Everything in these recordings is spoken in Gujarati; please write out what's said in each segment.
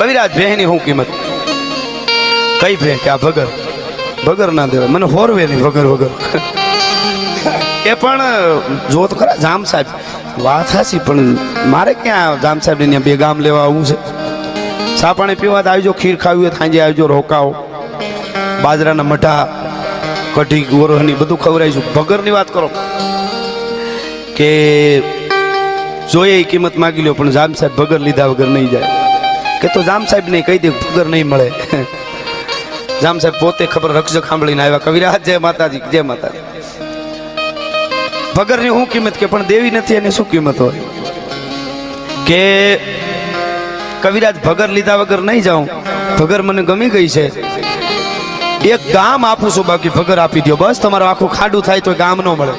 કવિરાજ ભેહની શું કિંમત? કઈ ભે? કે આ ભગર? ભગર ના દેવાય. મને હોરવે નહીં વગર વગર એ પણ જો તો ખરા, જામ સાહેબ. વાત હાસી પણ મારે ક્યાં જામ સાહેબ ને બે ગામ લેવા આવવું છે? સા પાણી પીવા આવજો, ખીર ખાવી હોય સાંજે આવજો, રોકાઓ. બાજરાના મઠા કઢી, ગોરહની બધું ખવડાવીશું. ભગરની વાત કરો. કે, જોઈએ કિંમત માગી લ્યો, પણ જામ સાહેબ ભગર લીધા વગર નહીં જાય. કે તો જામ સાહેબ ને કહી દે ભગર નહીં મળે. જામ સાહેબ પોતે ખબર રક્ષક સાંભળીને આવ્યા, કવિરાજ, જય માતાજી જય માતાજી. ભગરની શું કિંમત કે, પણ દેવી નથી, એની શું કિંમત હોય? કે કવિરાજ ભગર લીધા વગર નહીં જાઉં? ભગર મને ગમી ગઈ છે. એક ગામ આપું છું, બાકી ભગર આપી દો બસ, તમારું આખું ખાડું થાય તો ગામ ન મળે.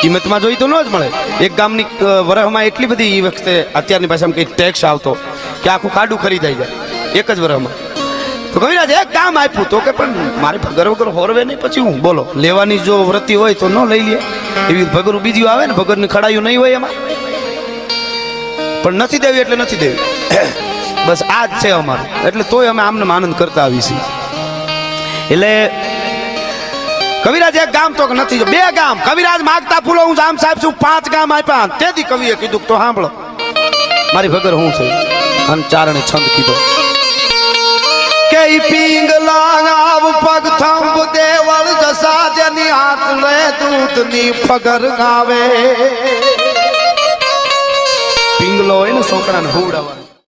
કિંમતમાં જોઈ તો ન જ મળે. એક ગામની વરહમાં એટલી બધી એ વખતે અત્યારની ભાષામાં કંઈક ટેક્સ આવતો. કે આખું કાડું ખરીદાઈ જાય એક જ વર્ષમાં તો કવિરાજ, એક ગામ આપ્યું તો કે પણ મારે ભગર વગર હોરવે નહીં, પછી હું? બોલો. લેવાની જો વૃત્તિ હોય તો ન લઈ લે. એવી ભગરું બીજી આવે ને, ભગરની ખડાયું નહીં હોય એમાં. પણ નથી દેવી એટલે નથી દેવી. બસ આ જ છે અમારું. એટલે તોય અમે આમને આનંદ કરતા આવી એટલે કવિરાજ, એક ગામ તો નથી. બે ગામ. કવિરાજ માગતા ફૂલો, હું જામ સાહેબ છું, પાંચ ગામ આપ્યા. તેથી કવિએ કીધું તો સાંભળો. મારી ભગર હું થઈ અને ચારણે છંદ કીધો. કે પિંગલા આવ પગ થંભ દેવળ જસા જેની હાથ લે દૂધની ફગર ગાવે. પિંગલો હોય ને છોકરાને હુવડાવવાનો.